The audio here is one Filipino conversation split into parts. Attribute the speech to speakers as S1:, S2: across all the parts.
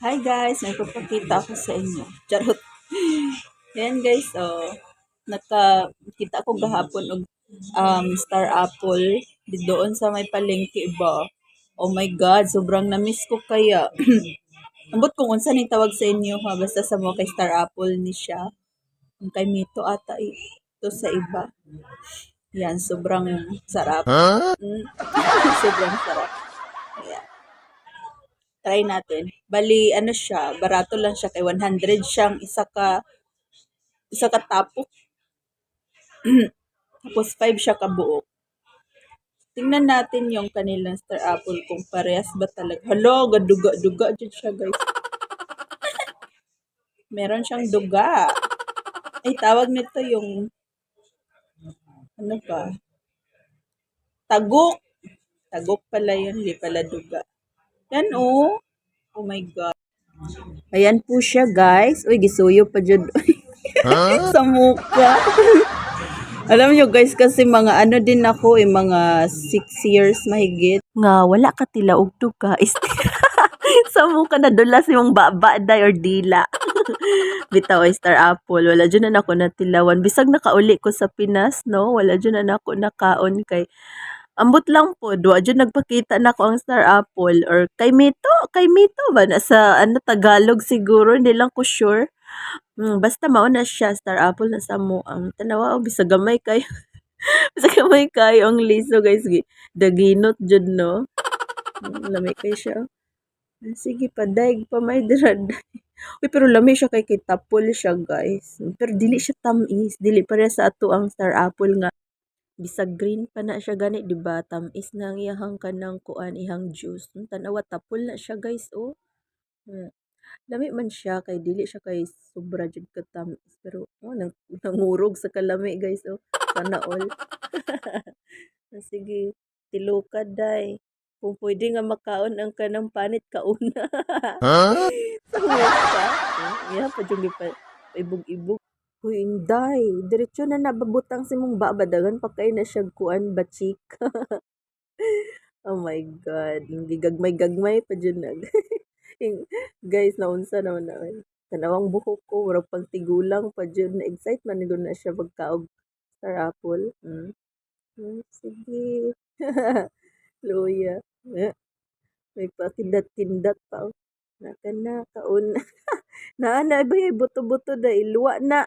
S1: Hi guys, may papakita ako sa inyo. Charot. Ayan guys, oh. Nakakita ko gahapon og um, star apple di doon sa may palengke ba. Oh my god, sobrang na-miss ko kaya. Ambot kung unsa ning tawag sa inyo ha, basta sa mo kay star apple ni siya. Ang kay Mito ata eh. ito sa iba. Yan, sobrang sarap. Mm. sobrang sarap. Try natin. Bali, ano siya, barato lang siya kay 100 siyang isa ka isa ka tapok. Tapos 5 siya ka buo. Tingnan natin yung kanilang star apple kung parehas ba talaga. Hello, gaduga-duga dyan siya guys. Meron siyang duga. Ay, tawag nito yung ano ba? Tagok. Tagok pala yun, hindi pala duga. Yan oh. Oh my God. Ayan po siya guys. Uy, gisuyo pa dyan. sa mukha. Alam nyo guys, kasi mga ano din ako, eh, mga 6 years mahigit. Nga, wala ka tila og duga. sa mukha na dulas yung baba day or dila. Bitaw ay star apple. Wala dyan na ako natilawan. Bisag nakauli ko sa Pinas, no? Wala dyan na ako nakaon kay Ambot lang po, duwa dyan nagpakita na ko ang star apple or kay Mito, kay Mito ba na sa ano Tagalog siguro, hindi lang ko sure. Hmm, basta mao na siya star apple na sa mo ang tanawa og bisa gamay kayo. bisa gamay kayo ang liso guys. Daginot jud no. Hmm, Lami kay siya. Ah, Sige pa daig pa may dirad. Uy, pero lami siya kay kay tapol siya guys. Pero dili siya tamis, dili pa sa ato ang star apple nga bisag green pa na siya gani di ba? Tamis na ang iyahang kanang kuan ihang juice. Hmm, tanawa tapol na siya guys oh. Hmm. lami man siya kay dili siya kay sobra jud ka tamis pero oh nang, nangurog sa kalami guys oh. Sana all. Ah, sige. Tilukad day. Kung pwede nga makaon ang kanang panit kauna. Sa mukha Hmm, iya pa jud pa ibog-ibog Uy. Diretso na nababutang si mong babadagan pa kayo na siya kuan bachik. oh my God. Hindi gagmay-gagmay pa dyan nag. Guys, naunsa naman na. Tanawang buhok ko. Warang pang tigulang pa dyan. Na-excite man ko na siya pagkaog star apple. Hmm. Hmm, sige. Luya. Eh, May pakindat-kindat pa. oh. Naka na, kaun. na, na, ba, buto-buto da, iluwa na.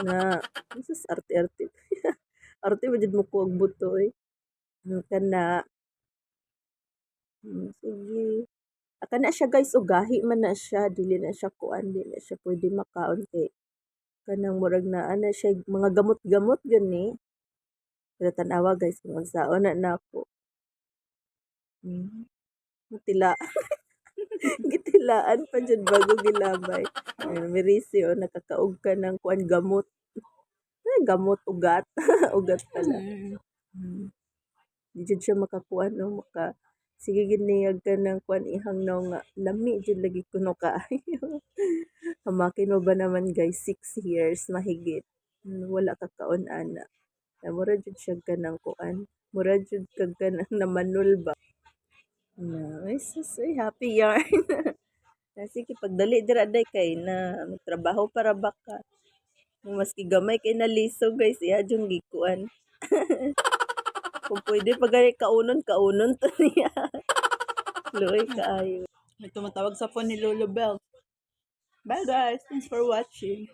S1: Na, sa arte-arte. arte ba dyan mo ang buto eh. Naka na. Hmm, sige. Aka na siya guys, ugahi man na siya. Dili na siya kuan, dili na siya pwede makaon kay kanang murag na ana siya mga gamot-gamot gani. Pero tanawa guys, kung magsaon na na ako. Hmm. Matila. Gitilaan pa dyan bago gilabay. Ayun, Mirisi, oh, nakakaog ka ng kuan gamot. Ay, gamot, ugat. ugat pala. Hmm. Di jud siya makakuan, no? Maka, sige giniyag ka ng kuan ihang no nga. Lami, jud lagi kuno kaayo. Hamakin mo ba naman guys, 6 years mahigit. Hmm, Wala ka kaon ana. Na mura jud siya ka ng kuan. Mura ka ka ng namanul ba. Na, ay, sus, ay, happy yarn. Ah, Sige, pagdali dira day kay na magtrabaho para baka. Maski gamay kay na liso guys, iya jung gikuan. Kung pwede pag kaunon, kaunon to niya. Luoy kaayo. May tumatawag sa phone ni Lolo Bell. Bye guys, thanks for watching.